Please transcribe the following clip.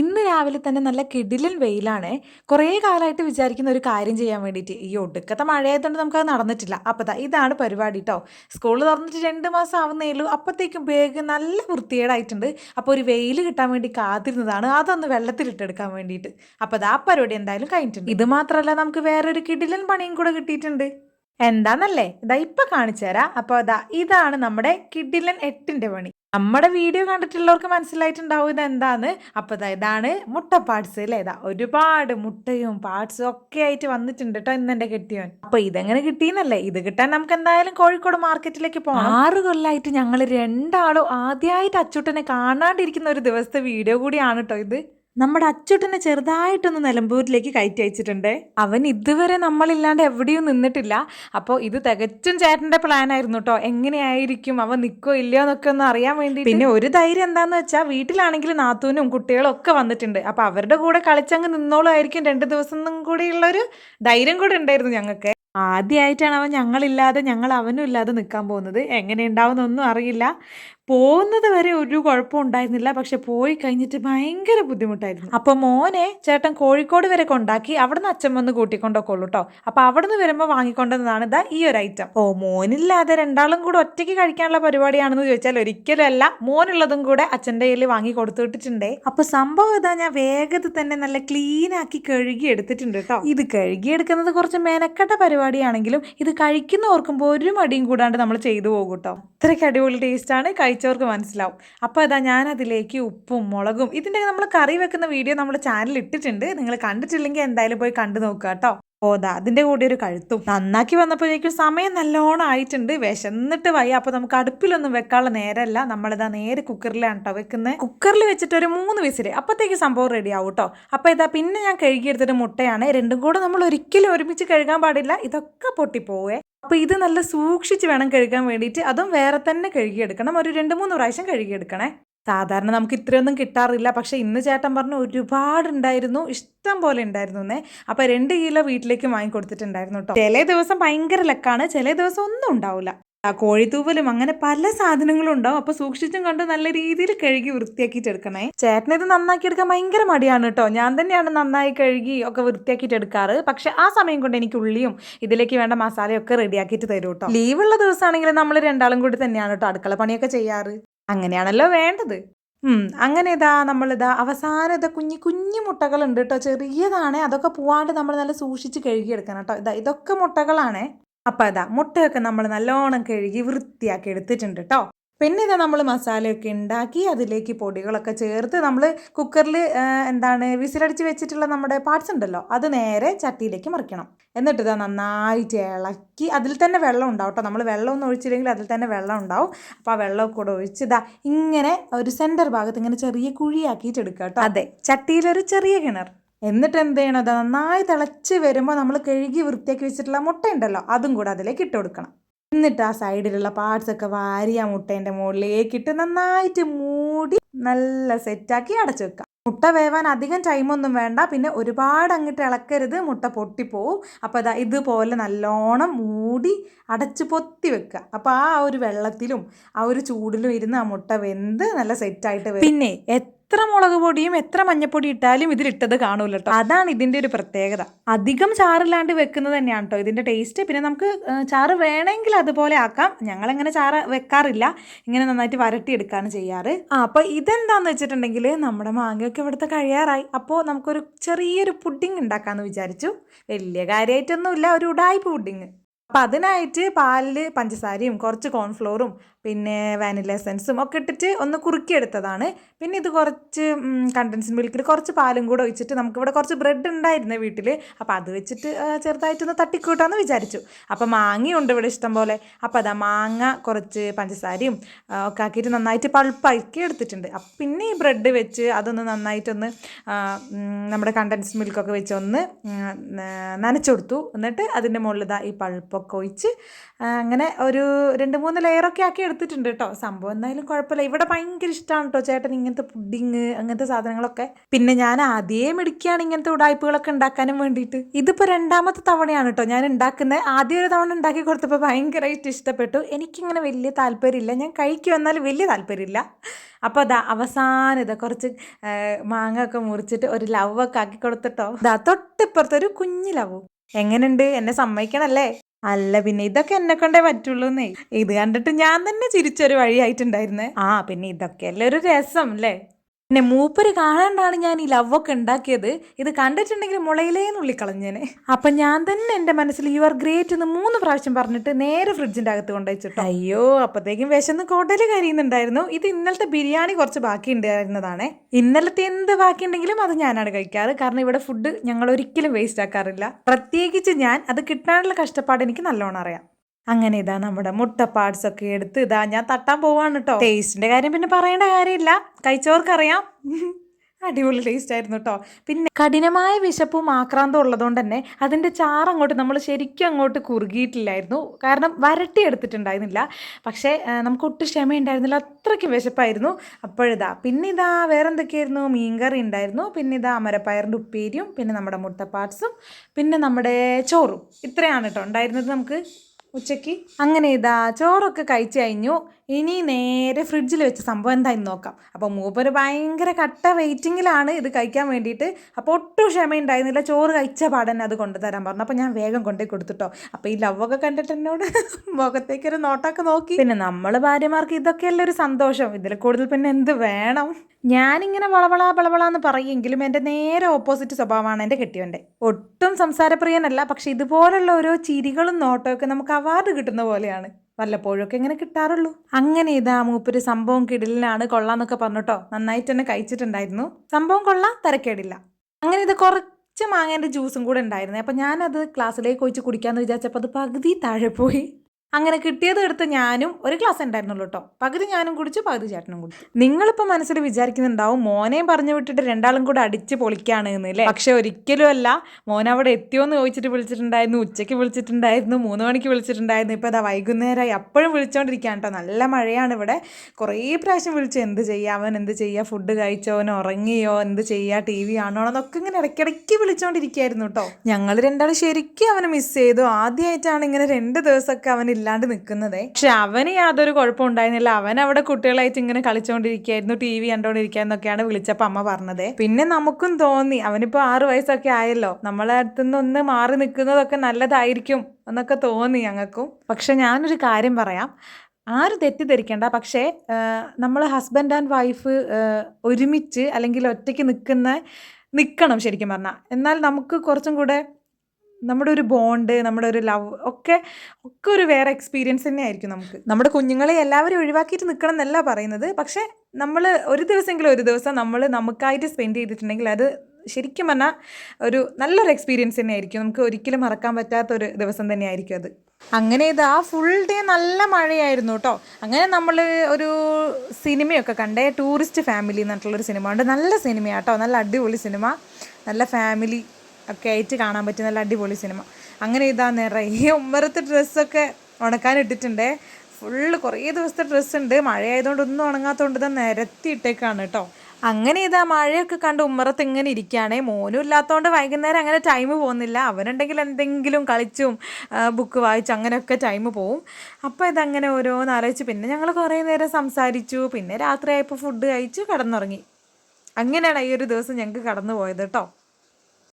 ഇന്ന് രാവിലെ തന്നെ നല്ല കിടിലൻ വെയിലാണ്. കുറേ കാലമായിട്ട് വിചാരിക്കുന്ന ഒരു കാര്യം ചെയ്യാൻ വേണ്ടിയിട്ട് ഈ ഒടുക്കത്തെ മഴയായതുകൊണ്ട് നമുക്കത് നടന്നിട്ടില്ല. അപ്പോൾ ഇതാണ് പരിപാടി കേട്ടോ സ്കൂൾ തുറന്നിട്ട് രണ്ട് മാസം ആവുന്നേ ഉള്ളൂ. അപ്പോഴത്തേക്കും ബാഗ് നല്ല വൃത്തികേടായിട്ടുണ്ട്. അപ്പോൾ ഒരു വെയിൽ കിട്ടാൻ വേണ്ടി കാത്തിരുന്നതാണ്. അതൊന്ന് വെള്ളത്തിലിട്ടെടുക്കാൻ വേണ്ടിയിട്ട്. അപ്പോൾ ആ പരിപാടി എന്തായാലും കഴിഞ്ഞിട്ടുണ്ട്. ഇത് മാത്രമല്ല നമുക്ക് വേറൊരു കിടിലൻ പണിയും കൂടെ കിട്ടിയിട്ടുണ്ട്. എന്താന്നല്ലേ? ഇതാ ഇപ്പൊ കാണിച്ചു തരാം അപ്പോൾ അതാ ഇതാണ് നമ്മുടെ കിഡിലൻ എട്ടിന്റെ പണി. നമ്മുടെ വീഡിയോ കണ്ടിട്ടുള്ളവർക്ക് മനസ്സിലായിട്ടുണ്ടാവും ഇത് എന്താന്ന് അപ്പോൾ ഇതാണ് മുട്ട പാർട്സ് അല്ലേ ഇതാ ഒരുപാട് മുട്ടയും പാർട്സും ഒക്കെ ആയിട്ട് വന്നിട്ടുണ്ട് കേട്ടോ ഇന്ന് എന്റെ കിട്ടിയവൻ അപ്പൊ ഇതെങ്ങനെ കിട്ടിയെന്നല്ലേ ഇത് കിട്ടാൻ നമുക്ക് എന്തായാലും കോഴിക്കോട് മാർക്കറ്റിലേക്ക് പോകാം ആറ് കൊല്ലമായിട്ട് ഞങ്ങൾ രണ്ടാളും ആദ്യമായിട്ട് അച്ചൂട്ടനെ കാണാണ്ടിരിക്കുന്ന ഒരു ദിവസത്തെ വീഡിയോ കൂടിയാണ് കേട്ടോ ഇത്. നമ്മുടെ അച്ചുട്ടനെ ചെറുതായിട്ടൊന്ന് നിലമ്പൂരിലേക്ക് കയറ്റി അയച്ചിട്ടുണ്ട്. അവൻ ഇതുവരെ നമ്മളില്ലാണ്ട് എവിടെയും നിന്നിട്ടില്ല. അപ്പോൾ ഇത് തികച്ചും ചേട്ടന്റെ പ്ലാൻ ആയിരുന്നു കേട്ടോ എങ്ങനെയായിരിക്കും? അവൻ നിൽക്കോ ഇല്ലയോ എന്നൊക്കെ ഒന്ന് അറിയാൻ വേണ്ടി പിന്നെ ഒരു ധൈര്യം എന്താന്ന് വെച്ചാൽ വീട്ടിലാണെങ്കിൽ നാത്തൂനും കുട്ടികളും ഒക്കെ വന്നിട്ടുണ്ട്. അപ്പോൾ അവരുടെ കൂടെ കളിച്ചങ്ങ് നിന്നോളായിരിക്കും രണ്ട് ദിവസം കൂടിയുള്ള ഒരു ധൈര്യം കൂടെ ഉണ്ടായിരുന്നു ഞങ്ങൾക്ക്. ആദ്യമായിട്ടാണ് അവൻ ഞങ്ങളില്ലാതെ ഞങ്ങൾ അവനും ഇല്ലാതെ നിൽക്കാൻ പോകുന്നത്. എങ്ങനെ ഉണ്ടാവുന്നൊന്നും അറിയില്ല. പോകുന്നത് വരെ ഒരു കുഴപ്പം ഉണ്ടായിരുന്നില്ല. പക്ഷെ പോയി കഴിഞ്ഞിട്ട് ഭയങ്കര ബുദ്ധിമുട്ടായിരുന്നു. അപ്പൊ മോനെ ചേട്ടൻ കോഴിക്കോട് വരെ കൊണ്ടാക്കി അവിടുന്ന് അച്ഛൻ വന്ന് കൂട്ടിക്കൊണ്ടൊക്കെയുള്ളൂ കേട്ടോ അപ്പൊ അവിടുന്ന് വരുമ്പോൾ വാങ്ങിക്കൊണ്ടുവന്നതാണ് ഇതാ ഈ ഒരു ഐറ്റം ഓ മോനില്ലാതെ രണ്ടാളും കൂടെ ഒറ്റയ്ക്ക് കഴിക്കാനുള്ള പരിപാടിയാണെന്ന് ചോദിച്ചാൽ ഒരിക്കലും അല്ല മോനുള്ളതും കൂടെ അച്ഛന്റെ കയ്യിൽ വാങ്ങി കൊടുത്തുവിട്ടിട്ടുണ്ടേ. അപ്പൊ സംഭവം ഇതാ ഞാൻ വേഗത്തിൽ തന്നെ നല്ല ക്ലീൻ ആക്കി കഴുകി എടുത്തിട്ടുണ്ട് കേട്ടോ ഇത് കഴുകി എടുക്കുന്നത് കുറച്ച് മെനക്കെട്ട പരിപാടിയാണെങ്കിലും ഇത് കഴിക്കുന്ന ഓർക്കുമ്പോൾ ഒരു മടിയും കൂടാണ്ട് നമ്മൾ ചെയ്തു പോകും കേട്ടോ ഇത്രയ്ക്ക് അടിപൊളി ടേസ്റ്റ് ആണ്. കഴിച്ചവർക്ക് മനസ്സിലാവും. അപ്പോൾ അതാ ഞാൻ അതിലേക്ക് ഉപ്പും മുളകും ഇതിന്റെ നമ്മൾ കറി വെക്കുന്ന വീഡിയോ നമ്മൾ ചാനലിൽ ഇട്ടിട്ടുണ്ട്. നിങ്ങൾ കണ്ടിട്ടില്ലെങ്കിൽ എന്തായാലും പോയി കണ്ടു നോക്കുക കേട്ടോ. ഓതാ അതിന്റെ കൂടെ ഒരു കഴുത്തും. നന്നാക്കി വന്നപ്പോഴേക്കും സമയം നല്ലോണം ആയിട്ടുണ്ട്. വിശന്നിട്ട് വയ്യ. അപ്പോൾ നമുക്ക് അടുപ്പിലൊന്നും വെക്കാനുള്ള നേരമല്ല. നമ്മളിതാ നേരെ കുക്കറിലാണ് കേട്ടോ വെക്കുന്നത് കുക്കറിൽ വെച്ചിട്ട് ഒരു മൂന്ന് വിസിൽ അപ്പോഴത്തേക്ക് സംഭവം റെഡി ആവും കേട്ടോ അപ്പോൾ ഇതാ പിന്നെ ഞാൻ കഴുകിയെടുത്തിട്ട് മുട്ടയാണ്. രണ്ടും കൂടെ നമ്മൾ ഒരിക്കലും ഒരുമിച്ച് കഴുകാൻ പാടില്ല. ഇതൊക്കെ പൊട്ടിപ്പോവേ. അപ്പോൾ ഇത് നല്ല സൂക്ഷിച്ച് വേണം കഴുകാൻ വേണ്ടിയിട്ട്. അതും വേറെ തന്നെ കഴുകിയെടുക്കണം. ഒരു രണ്ട് മൂന്ന് പ്രാവശ്യം കഴുകിയെടുക്കണേ. സാധാരണ നമുക്ക് ഇത്രയൊന്നും കിട്ടാറില്ല. പക്ഷേ ഇന്ന് ചേട്ടൻ പറഞ്ഞു ഒരുപാട് ഉണ്ടായിരുന്നു. ഇഷ്ടം പോലെ ഉണ്ടായിരുന്നു എന്നേ. അപ്പോൾ രണ്ട് കിലോ വീട്ടിലേക്ക് വാങ്ങിക്കൊടുത്തിട്ടുണ്ടായിരുന്നു കേട്ടോ. ചില ദിവസം ഭയങ്കര ലക്കാണ്. ചില ദിവസം ഒന്നും ഉണ്ടാവില്ല. കോഴിത്തൂവലും അങ്ങനെ പല സാധനങ്ങളും ഉണ്ടാവും. അപ്പൊ സൂക്ഷിച്ചും കണ്ട് നല്ല രീതിയിൽ കഴുകി വൃത്തിയാക്കിയിട്ട് എടുക്കണേ ചേട്ടനെ ഇത് നന്നാക്കി എടുക്കാൻ ഭയങ്കര മടിയാണ് കേട്ടോ ഞാൻ തന്നെയാണ് നന്നായി കഴുകി ഒക്കെ വൃത്തിയാക്കിയിട്ട് എടുക്കാറ് പക്ഷെ ആ സമയം കൊണ്ട് എനിക്ക് ഉള്ളിയും ഇതിലേക്ക് വേണ്ട മസാലയൊക്കെ റെഡിയാക്കിയിട്ട് തരും കേട്ടോ ലീവുള്ള ദിവസമാണെങ്കിൽ നമ്മൾ രണ്ടാളും കൂടി തന്നെയാണ് കേട്ടോ അടുക്കള പണിയൊക്കെ ചെയ്യാറ്. അങ്ങനെയാണല്ലോ വേണ്ടത്. അങ്ങനെ ഇതാ നമ്മളിതാ അവസാനം ഇതാ കുഞ്ഞു കുഞ്ഞു മുട്ടകളുണ്ട് കേട്ടോ ചെറിയതാണ്. അതൊക്കെ പോവാണ്ട് നമ്മൾ നല്ല സൂക്ഷിച്ച് കഴുകിയെടുക്കണം കേട്ടോ ഇതാ ഇതൊക്കെ മുട്ടകളാണേ. അപ്പം അതാ മുട്ടയൊക്കെ നമ്മൾ നല്ലോണം കഴുകി വൃത്തിയാക്കി എടുത്തിട്ടുണ്ട് കേട്ടോ പിന്നെ ഇതാ നമ്മൾ മസാലയൊക്കെ ഉണ്ടാക്കി അതിലേക്ക് പൊടികളൊക്കെ ചേർത്ത് നമ്മൾ കുക്കറിൽ എന്താണ് വിസിലടിച്ച് വെച്ചിട്ടുള്ള നമ്മുടെ പാർട്സ് ഉണ്ടല്ലോ അത് നേരെ ചട്ടിയിലേക്ക് മറിക്കണം. എന്നിട്ട് ഇതാ നന്നായിട്ട് ഇളക്കി അതിൽ തന്നെ വെള്ളം ഉണ്ടാവും കേട്ടോ നമ്മൾ വെള്ളം വെള്ളമൊന്നും ഒഴിച്ചില്ലെങ്കിൽ അതിൽ തന്നെ വെള്ളം ഉണ്ടാവും. അപ്പോൾ ആ വെള്ളമൊക്കെ കൂടെ ഒഴിച്ച് ഇതാ ഇങ്ങനെ ഒരു സെന്റർ ഭാഗത്ത് ഇങ്ങനെ ചെറിയ കുഴിയാക്കിയിട്ട് എടുക്കുക കേട്ടോ അതെ ചട്ടിയിലൊരു ചെറിയ കിണർ. എന്നിട്ട് എന്ത് ചെയ്യണം അത് നന്നായി തിളച്ച് വരുമ്പോൾ നമ്മൾ കഴുകി വൃത്തിയാക്കി വെച്ചിട്ടുള്ള മുട്ട ഉണ്ടല്ലോ അതും കൂടെ അതിലേക്ക് ഇട്ട് കൊടുക്കണം. എന്നിട്ട് ആ സൈഡിലുള്ള പാർട്സ് ഒക്കെ വാരി ആ മുട്ടേന്റെ മുകളിലേക്ക് ഇട്ട് നന്നായിട്ട് മൂടി നല്ല സെറ്റാക്കി അടച്ചു വെക്കാം. മുട്ട വേവാൻ അധികം ടൈമൊന്നും വേണ്ട പിന്നെ ഒരുപാട് അങ്ങോട്ട് ഇളക്കരുത് മുട്ട പൊട്ടിപ്പോവും. അപ്പോൾ അതാ ഇതുപോലെ നല്ലോണം മൂടി അടച്ച് പൊത്തി വെക്കുക അപ്പോൾ ആ ഒരു വെള്ളത്തിലും ആ ഒരു ചൂടിലും ഇരുന്ന് ആ മുട്ട വെന്ത് നല്ല സെറ്റായിട്ട് വരും. പിന്നെ എത്ര മുളക് പൊടിയും എത്ര മഞ്ഞപ്പൊടി ഇട്ടാലും ഇതിലിട്ടത് കാണൂല കേട്ടോ അതാണ് ഇതിന്റെ ഒരു പ്രത്യേകത. അധികം ചാറില്ലാണ്ട് വെക്കുന്നത് തന്നെയാണ് കേട്ടോ ഇതിന്റെ ടേസ്റ്റ് പിന്നെ നമുക്ക് ചാറ് വേണമെങ്കിൽ അതുപോലെ ആക്കാം. ഞങ്ങളങ്ങനെ ചാറ് വെക്കാറില്ല. ഇങ്ങനെ നന്നായിട്ട് വരട്ടിയെടുക്കുകയാണ് ചെയ്യാറ്. ആ അപ്പോൾ ഇതെന്താന്ന് വെച്ചിട്ടുണ്ടെങ്കിൽ നമ്മുടെ മാങ്ങയൊക്കെ ഇവിടുത്തെ കഴിയാറായി. അപ്പോൾ നമുക്കൊരു ചെറിയൊരു പുഡിങ് ഉണ്ടാക്കാമെന്ന് വിചാരിച്ചു. വലിയ കാര്യമായിട്ടൊന്നുമില്ല ഒരു ഉടായ്പ പുഡിങ് അപ്പം അതിനായിട്ട് പാലിൽ പഞ്ചസാരയും കുറച്ച് കോൺഫ്ലോറും പിന്നെ വാനില എസൻസും ഒക്കെ ഇട്ടിട്ട് ഒന്ന് കുറുക്കിയെടുത്തതാണ്. പിന്നെ ഇത് കുറച്ച് കണ്ടൻസ് മിൽക്കിൽ കുറച്ച് പാലും കൂടെ ഒഴിച്ചിട്ട് നമുക്കിവിടെ കുറച്ച് ബ്രെഡ് ഉണ്ടായിരുന്നു വീട്ടിൽ അപ്പോൾ അത് വെച്ചിട്ട് ചെറുതായിട്ടൊന്ന് തട്ടിക്കൂട്ടാമെന്ന് വിചാരിച്ചു. അപ്പോൾ മാങ്ങയുണ്ട് ഇവിടെ ഇഷ്ടം പോലെ. അപ്പോൾ അതാ മാങ്ങ കുറച്ച് പഞ്ചസാരയും ഒക്കെ ആക്കിയിട്ട് നന്നായിട്ട് പൾപ്പാക്കി എടുത്തിട്ടുണ്ട്. അപ്പം പിന്നെ ഈ ബ്രെഡ് വെച്ച് അതൊന്ന് നന്നായിട്ടൊന്ന് നമ്മുടെ കണ്ടൻസ് മിൽക്കൊക്കെ വെച്ച് ഒന്ന് നനച്ചു കൊടുത്തു എന്നിട്ട് അതിന്റെ മുകളിൽ ഈ പൾപ്പ് ഉപ്പൊക്കെ ഒഴിച്ച് അങ്ങനെ ഒരു രണ്ട് മൂന്ന് ലെയറൊക്കെ ആക്കി എടുത്തിട്ടുണ്ട് കേട്ടോ സംഭവം എന്തായാലും കുഴപ്പമില്ല. ഇവിടെ ഭയങ്കര ഇഷ്ടമാണ് കേട്ടോ ചേട്ടൻ ഇങ്ങനത്തെ പുഡിങ് അങ്ങനത്തെ സാധനങ്ങളൊക്കെ. പിന്നെ ഞാൻ ആദ്യമേ മിടിക്കുകയാണ് ഇങ്ങനത്തെ ഉടായ്പകളൊക്കെ ഉണ്ടാക്കാനും വേണ്ടിയിട്ട്. ഇതിപ്പോൾ രണ്ടാമത്തെ തവണയാണ് കേട്ടോ ഞാൻ ഉണ്ടാക്കുന്നത് ആദ്യം ഒരു തവണ ഉണ്ടാക്കി കൊടുത്തപ്പോൾ ഭയങ്കരമായിട്ട് ഇഷ്ടപ്പെട്ടു. എനിക്കിങ്ങനെ വലിയ താല്പര്യമില്ല. ഞാൻ കഴിക്കും വന്നാൽ വലിയ താല്പര്യമില്ല. അപ്പോൾ അതാ അവസാനം ഇതാ കുറച്ച് മാങ്ങ ഒക്കെ മുറിച്ചിട്ട് ഒരു ലവ് ഒക്കെ ആക്കി കൊടുത്തിട്ടോ ഇതാ തൊട്ടിപ്പുറത്തൊരു കുഞ്ഞു ലവ്. എങ്ങനെയുണ്ട് എന്നെ സമ്മതിക്കണല്ലേ? അല്ല പിന്നെ ഇതൊക്കെ എന്നെ കൊണ്ടേ പറ്റുള്ളൂന്നേ. ഇത് കണ്ടിട്ട് ഞാൻ തന്നെ ചിരിച്ചൊരു വഴിയായിട്ടുണ്ടായിരുന്നേ. ആ പിന്നെ ഇതൊക്കെയല്ലേ ഒരു രസം അല്ലേ? പിന്നെ മൂപ്പര് കാണാണ്ടാണ് ഞാൻ ഈ ലവൊക്കെ ഉണ്ടാക്കിയത്. ഇത് കണ്ടിട്ടുണ്ടെങ്കിൽ മുളയിലേന്ന് ഉള്ളിക്കളഞ്ഞേനെ. അപ്പൊ ഞാൻ തന്നെ എന്റെ മനസ്സിൽ യു ആർ ഗ്രേറ്റ് എന്ന് മൂന്ന് പ്രാവശ്യം പറഞ്ഞിട്ട് നേരെ ഫ്രിഡ്ജിന്റെ അകത്ത് കൊണ്ടുവച്ചിട്ട് അയ്യോ അപ്പത്തേക്കും വിശന്ന് കോട്ടയിൽ കരിയുന്നുണ്ടായിരുന്നു. ഇത് ഇന്നലത്തെ ബിരിയാണി കുറച്ച് ബാക്കി ഉണ്ടായിരുന്നതാണേ ഇന്നലത്തെ എന്ത് ബാക്കി ഉണ്ടെങ്കിലും അത് ഞാനാണ് കഴിക്കാറ്. കാരണം ഇവിടെ ഫുഡ് ഞങ്ങൾ ഒരിക്കലും വേസ്റ്റ് ആക്കാറില്ല. പ്രത്യേകിച്ച് ഞാൻ അത് കിട്ടാനുള്ള കഷ്ടപ്പാട് എനിക്ക് നല്ലോണം അറിയാം. അങ്ങനെ ഇതാ നമ്മുടെ മുട്ട പാർട്സ് ഒക്കെ എടുത്ത് ഇതാ ഞാൻ തട്ടാൻ പോവാണ് കേട്ടോ ടേസ്റ്റിന്റെ കാര്യം പിന്നെ പറയേണ്ട കാര്യമില്ല. കഴിച്ചവർക്കറിയാം. അടിപൊളി ടേസ്റ്റ് ആയിരുന്നു കേട്ടോ പിന്നെ കഠിനമായ വിശപ്പും ആക്രാന്തം ഉള്ളതുകൊണ്ട് തന്നെ അതിന്റെ ചാറ് അങ്ങോട്ട് നമ്മൾ ശരിക്കും അങ്ങോട്ട് കുറുകിയിട്ടില്ലായിരുന്നു. കാരണം വരട്ടി എടുത്തിട്ടുണ്ടായിരുന്നില്ല. പക്ഷേ നമുക്ക് ഒട്ടും ക്ഷമയുണ്ടായിരുന്നില്ല. അത്രയ്ക്ക് വിശപ്പായിരുന്നു. അപ്പോഴിതാ പിന്നെ ഇതാ വേറെ എന്തൊക്കെയായിരുന്നു മീൻകറി ഉണ്ടായിരുന്നു. പിന്നെ ഇതാ അമരപ്പയറിന്റെ ഉപ്പേരിയും പിന്നെ നമ്മുടെ മുട്ട പാർട്സും പിന്നെ നമ്മുടെ ചോറും. ഇത്രയാണ് കേട്ടോ ഉണ്ടായിരുന്നത് നമുക്ക്. ഉച്ചയ്ക്ക് അങ്ങനെ ഇതാ ചോറൊക്കെ കഴിച്ചു കഴിഞ്ഞു. ഇനി നേരെ ഫ്രിഡ്ജിൽ വെച്ച സംഭവം എന്തായെന്ന് നോക്കാം. അപ്പോൾ മൂപ്പര് ഭയങ്കര കട്ട വെയിറ്റിങ്ങിലാണ് ഇത് കഴിക്കാൻ വേണ്ടിയിട്ട്. അപ്പോൾ ഒട്ടും ക്ഷമയുണ്ടായിരുന്നില്ല. ചോറ് കഴിച്ച പാടന്നെ അത് കൊണ്ടുതരാൻ പറഞ്ഞു. അപ്പോൾ ഞാൻ വേഗം കൊണ്ടുപോയി കൊടുത്തിട്ടോ. അപ്പോൾ ഈ ലവൊക്കെ കണ്ടിട്ട് എന്നോട് മുഖത്തേക്കൊരു നോട്ടൊക്കെ നോക്കി. പിന്നെ നമ്മൾ ഭാര്യമാർക്ക് ഇതൊക്കെയല്ലേ ഒരു സന്തോഷം. ഇതിൽ കൂടുതൽ പിന്നെ എന്ത് വേണം? ഞാനിങ്ങനെ വളവള വളവള എന്ന് പറയുമെങ്കിലും എന്റെ നേരെ ഓപ്പോസിറ്റ് സ്വഭാവമാണ് എന്റെ കെട്ടിയവന്റെ ഒട്ടും സംസാരപ്രിയനല്ല. പക്ഷെ ഇതുപോലുള്ള ഓരോ ചിരികളും നോട്ടമൊക്കെ നമുക്ക് അവാർഡ് കിട്ടുന്ന പോലെയാണ്. വല്ലപ്പോഴൊക്കെ ഇങ്ങനെ കിട്ടാറുള്ളൂ. അങ്ങനെ ഇതാ മൂപ്പര് സംഭവം കിടിലാണ് കൊള്ളാന്നൊക്കെ പറഞ്ഞിട്ടോ. നന്നായിട്ട് തന്നെ കഴിച്ചിട്ടുണ്ടായിരുന്നു. സംഭവം കൊള്ളാം തരക്കേടില്ല. അങ്ങനെ ഇത് കുറച്ച് മാങ്ങേന്റെ ജ്യൂസും കൂടെ ഉണ്ടായിരുന്നു. അപ്പം ഞാനത് ക്ലാസ്സിലേക്ക് ഒഴിച്ച് കുടിക്കാമെന്ന് വിചാരിച്ചപ്പോൾ അത് പകുതി താഴെ പോയി. അങ്ങനെ കിട്ടിയത് എടുത്ത് ഞാനും ഒരു ഗ്ലാസ് ഉണ്ടായിരുന്നുള്ളൂ കേട്ടോ പകുതി ഞാനും കുടിച്ചു പകുതി ചേട്ടനും കുടിച്ചു. നിങ്ങളിപ്പോൾ മനസ്സിൽ വിചാരിക്കുന്നുണ്ടാവും മോനെയും പറഞ്ഞു വിട്ടിട്ട് രണ്ടാളും കൂടെ അടിച്ച് പൊളിക്കാണ് എന്നല്ലേ പക്ഷെ ഒരിക്കലും അല്ല മോൻ അവിടെ എത്തിയോന്ന് ചോദിച്ചിട്ട് വിളിച്ചിട്ടുണ്ടായിരുന്നു ഉച്ചയ്ക്ക് വിളിച്ചിട്ടുണ്ടായിരുന്നു മൂന്ന് മണിക്ക് വിളിച്ചിട്ടുണ്ടായിരുന്നു ഇപ്പോൾ അതാ വൈകുന്നേരമായി അപ്പോഴും വിളിച്ചുകൊണ്ടിരിക്കുകയാണ് കേട്ടോ നല്ല മഴയാണ് ഇവിടെ. കുറേ പ്രാവശ്യം വിളിച്ചു എന്ത് ചെയ്യുക അവൻ എന്ത് ചെയ്യുക ഫുഡ് കഴിച്ചോ അവൻ ഉറങ്ങിയോ എന്ത് ചെയ്യുക ടി വി ആണോ എന്നൊക്കെ ഇങ്ങനെ ഇടയ്ക്കിടയ്ക്ക് വിളിച്ചുകൊണ്ടിരിക്കുകയായിരുന്നു കേട്ടോ ഞങ്ങൾ രണ്ടാളും ശരിക്കും അവനെ മിസ് ചെയ്തു. ആദ്യമായിട്ടാണ് ഇങ്ങനെ രണ്ട് ദിവസമൊക്കെ അവൻ ഇല്ലാണ്ട് നിൽക്കുന്നത് പക്ഷെ അവന് യാതൊരു കുഴപ്പം ഉണ്ടായിരുന്നില്ല. അവൻ അവിടെ കുട്ടികളായിട്ട് ഇങ്ങനെ കളിച്ചുകൊണ്ടിരിക്കുകയായിരുന്നു ടി വി കണ്ടോണ്ടിരിക്കാന്നൊക്കെയാണ് വിളിച്ചപ്പോൾ അമ്മ പറഞ്ഞത്. പിന്നെ നമുക്കും തോന്നി അവനിപ്പോ ആറ് വയസ്സൊക്കെ ആയല്ലോ. നമ്മളെ അടുത്തുനിന്ന് ഒന്ന് മാറി നിൽക്കുന്നതൊക്കെ നല്ലതായിരിക്കും എന്നൊക്കെ തോന്നി ഞങ്ങൾക്കും. പക്ഷെ ഞാനൊരു കാര്യം പറയാം. ആരും തെറ്റിദ്ധരിക്കേണ്ട. പക്ഷേ നമ്മൾ ഹസ്ബൻഡ് ആൻഡ് വൈഫ് ഒരുമിച്ച് അല്ലെങ്കിൽ ഒറ്റയ്ക്ക് നിൽക്കുന്ന നിൽക്കണം ശരിക്കും പറഞ്ഞാൽ എന്നാൽ നമുക്ക് കുറച്ചും കൂടെ നമ്മുടെ ഒരു ബോണ്ട് നമ്മുടെ ഒരു ലവ് ഒക്കെ ഒക്കെ ഒരു വേറെ എക്സ്പീരിയൻസ് തന്നെ ആയിരിക്കും നമുക്ക്. നമ്മുടെ കുഞ്ഞുങ്ങളെ എല്ലാവരും ഒഴിവാക്കിയിട്ട് നിൽക്കണം എന്നല്ല പറയുന്നത്. പക്ഷേ നമ്മൾ ഒരു ദിവസമെങ്കിലും ഒരു ദിവസം നമ്മൾ നമുക്കായിട്ട് സ്പെൻഡ് ചെയ്തിട്ടുണ്ടെങ്കിൽ അത് ശരിക്കും പറഞ്ഞാൽ ഒരു നല്ലൊരു എക്സ്പീരിയൻസ് തന്നെ ആയിരിക്കും. നമുക്ക് ഒരിക്കലും മറക്കാൻ പറ്റാത്ത ഒരു ദിവസം തന്നെയായിരിക്കും അത്. അങ്ങനെ ഇത് ആ ഫുൾ ഡേ നല്ല മഴയായിരുന്നു കേട്ടോ അങ്ങനെ നമ്മൾ ഒരു സിനിമയൊക്കെ കണ്ടേ. ടൂറിസ്റ്റ് ഫാമിലി എന്നിട്ടുള്ളൊരു സിനിമ ഉണ്ട്. നല്ല സിനിമയാട്ടോ നല്ല അടിപൊളി സിനിമ. നല്ല ഫാമിലി ഒക്കെ ആയിട്ട് കാണാൻ പറ്റിയ നല്ല അടിപൊളി സിനിമ. അങ്ങനെ ഇതാ നിറയെ ഉമ്മറത്തെ ഡ്രസ്സൊക്കെ ഉണക്കാൻ ഇട്ടിട്ടുണ്ടേ. ഫുള്ള് കുറേ ദിവസത്തെ ഡ്രസ്സ് ഉണ്ട്. മഴയായതുകൊണ്ട് ഒന്നും ഉണങ്ങാത്തതുകൊണ്ട് ഇതാ നിരത്തി ഇട്ടേക്കാണ് കേട്ടോ. അങ്ങനെ ഇതാ മഴയൊക്കെ കണ്ട് ഉമ്മറത്ത് ഇങ്ങനെ ഇരിക്കുകയാണേ. മോനും ഇല്ലാത്തതുകൊണ്ട് വൈകുന്നേരം അങ്ങനെ ടൈം പോകുന്നില്ല. അവനുണ്ടെങ്കിൽ എന്തെങ്കിലും കളിച്ചും ബുക്ക് വായിച്ചും അങ്ങനെയൊക്കെ ടൈം പോവും. അപ്പോൾ ഇതങ്ങനെ ഓരോന്ന് ആലോചിച്ച് പിന്നെ ഞങ്ങൾ കുറേ നേരം സംസാരിച്ചു. പിന്നെ രാത്രിയായപ്പോൾ ഫുഡ് കഴിച്ചു കിടന്നുറങ്ങി. അങ്ങനെയാണ് ഈ ഒരു ദിവസം ഞങ്ങൾക്ക് കടന്നു പോയത് കേട്ടോ.